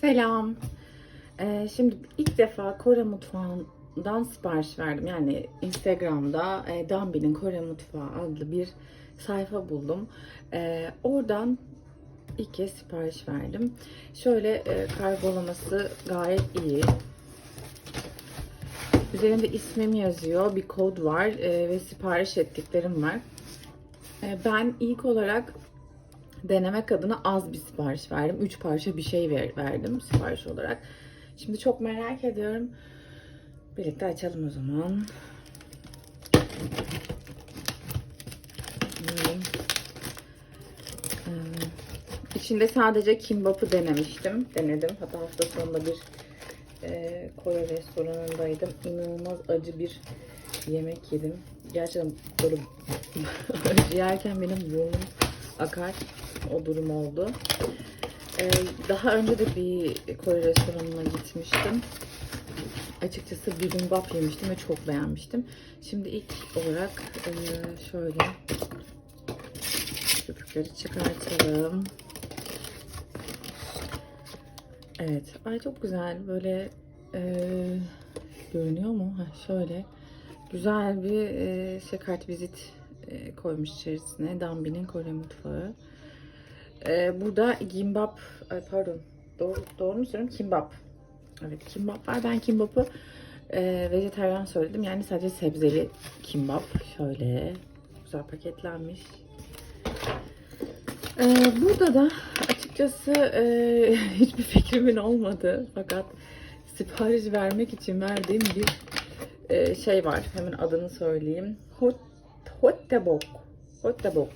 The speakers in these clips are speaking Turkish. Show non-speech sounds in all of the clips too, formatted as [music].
Selam. Ee, şimdi ilk defa Kore mutfağından sipariş verdim. Yani Instagram'da e, Dambi'nin Kore Mutfağı adlı bir sayfa buldum. Ee, oradan ilk kez sipariş verdim. Şöyle e, kargolaması gayet iyi. Üzerinde ismim yazıyor, bir kod var e, ve sipariş ettiklerim var. E, ben ilk olarak denemek adına az bir sipariş verdim. 3 parça bir şey ver, verdim sipariş olarak. Şimdi çok merak ediyorum. Birlikte açalım o zaman. Hmm. İçinde sadece kimbap'ı denemiştim. Denedim. Hatta hafta sonunda bir e, Kore restoranındaydım. İnanılmaz acı bir yemek yedim. Gerçekten böyle [laughs] acı yerken benim burnum akar. O durum oldu. Ee, daha önce de bir Kore restoranına gitmiştim. Açıkçası bibimbap yemiştim ve çok beğenmiştim. Şimdi ilk olarak e, şöyle köpükleri çıkartalım. Evet. Ay çok güzel. Böyle e, görünüyor mu? Heh, şöyle. Güzel bir e, şey kartvizit e, koymuş içerisine. Dambi'nin Kore mutfağı. E, burada gimbap, ay pardon doğru, doğru mu söylüyorum? Kimbap. Evet kimbap var. Ben kimbapı e, vejetaryen söyledim. Yani sadece sebzeli kimbap. Şöyle güzel paketlenmiş. E, burada da açıkçası e, [laughs] hiçbir fikrimin olmadı. Fakat sipariş vermek için verdiğim bir e, şey var. Hemen adını söyleyeyim. Hot, hottebok. Hottebok.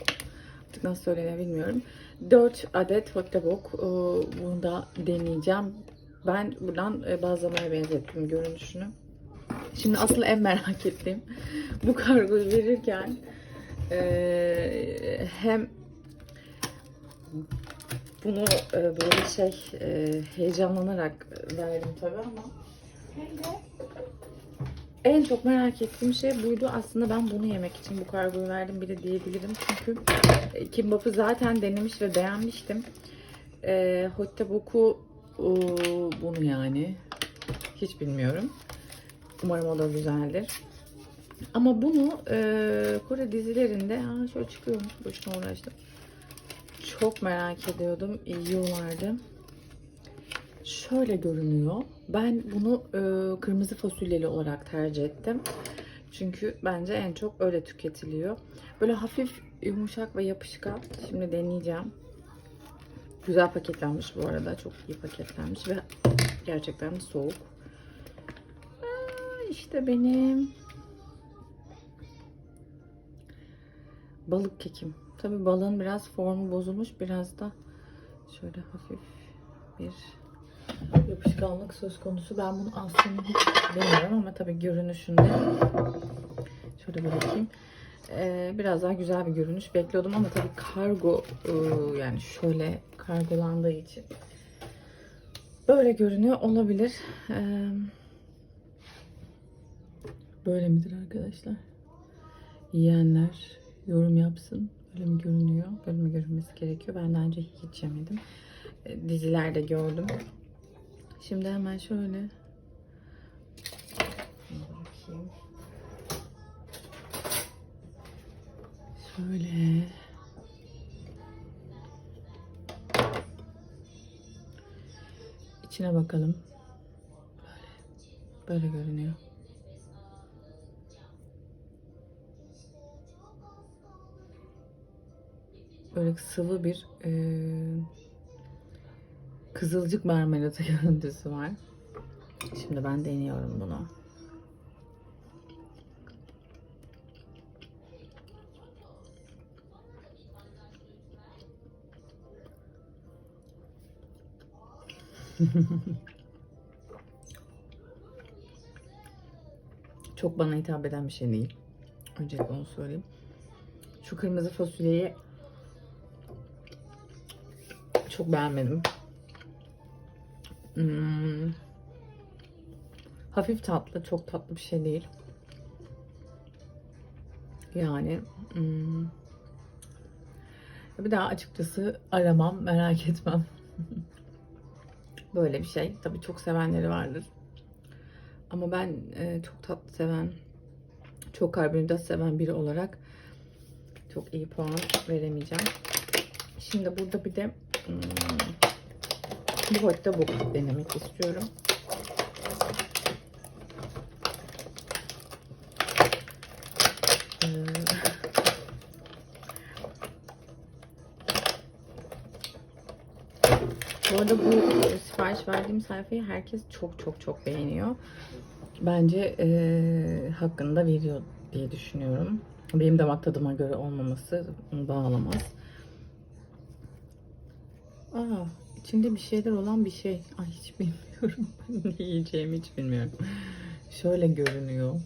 Artık nasıl söyleniyor bilmiyorum. 4 adet hottebok. E, bunu da deneyeceğim. Ben buradan e, bazlamaya benzettim görünüşünü. Şimdi asıl en merak ettiğim bu kargoyu verirken e, hem bunu böyle şey heyecanlanarak verdim tabii ama hem de en çok merak ettiğim şey buydu. Aslında ben bunu yemek için bu kargoyu verdim bile diyebilirim. Çünkü e, kimbap'ı zaten denemiş ve beğenmiştim. E, Hottebok'u e, bunu yani hiç bilmiyorum. Umarım o da güzeldir. Ama bunu e, Kore dizilerinde ha şöyle çıkıyormuş boşuna uğraştım. Çok merak ediyordum. Yiyorlardı. Şöyle görünüyor. Ben bunu e, kırmızı fasulyeli olarak tercih ettim. Çünkü bence en çok öyle tüketiliyor. Böyle hafif yumuşak ve yapışkan. Şimdi deneyeceğim. Güzel paketlenmiş bu arada. Çok iyi paketlenmiş ve gerçekten soğuk. Aa, işte benim balık kekim. Tabi balığın biraz formu bozulmuş. Biraz da şöyle hafif bir yapışkanlık söz konusu. Ben bunu aslında hiç bilmiyorum ama tabii görünüşünde şöyle bırakayım. Ee, biraz daha güzel bir görünüş bekliyordum ama tabii kargo e, yani şöyle kargolandığı için böyle görünüyor olabilir. Ee, böyle midir arkadaşlar? Yiyenler yorum yapsın. Böyle mi görünüyor? Böyle mi görünmesi gerekiyor? Ben daha önce hiç yemedim. Ee, dizilerde gördüm. Şimdi hemen şöyle. Şöyle içine bakalım. Böyle böyle görünüyor. Böyle sıvı bir e, kızılcık marmelatı [laughs] görüntüsü var. Şimdi ben deniyorum bunu. [laughs] Çok bana hitap eden bir şey değil. Öncelikle onu söyleyeyim. Şu kırmızı fasulyeyi çok beğenmedim. Hmm. Hafif tatlı, çok tatlı bir şey değil. Yani hmm. bir daha açıkçası aramam, merak [laughs] etmem. Böyle bir şey. Tabii çok sevenleri vardır. Ama ben e, çok tatlı seven, çok karbonhidrat seven biri olarak çok iyi puan veremeyeceğim. Şimdi burada bir de hmm, bu boyutta bu denemek istiyorum. Ee, Bu arada bu sipariş verdiğim sayfayı herkes çok çok çok beğeniyor. Bence eee hakkında veriyor diye düşünüyorum. Benim damak tadıma göre olmaması bağlamaz. Aa, içinde bir şeyler olan bir şey. Ay hiç bilmiyorum. [laughs] ne yiyeceğimi hiç bilmiyorum. Şöyle görünüyor.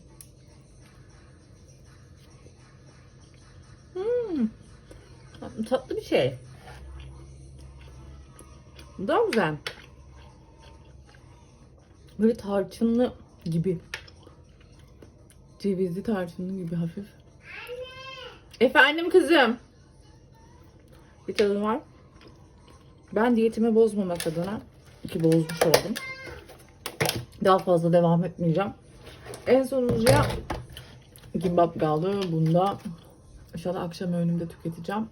Hmm. Tatlı bir şey. Daha güzel. Böyle tarçınlı gibi. Cevizli tarçınlı gibi hafif. Efendim kızım. Bir tadı var. Ben diyetimi bozmamak adına ki bozmuş oldum. Daha fazla devam etmeyeceğim. En sonuncuya gimbap kaldı. Bunda inşallah akşam öğünümde tüketeceğim.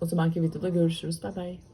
O zamanki videoda görüşürüz. Bye bye.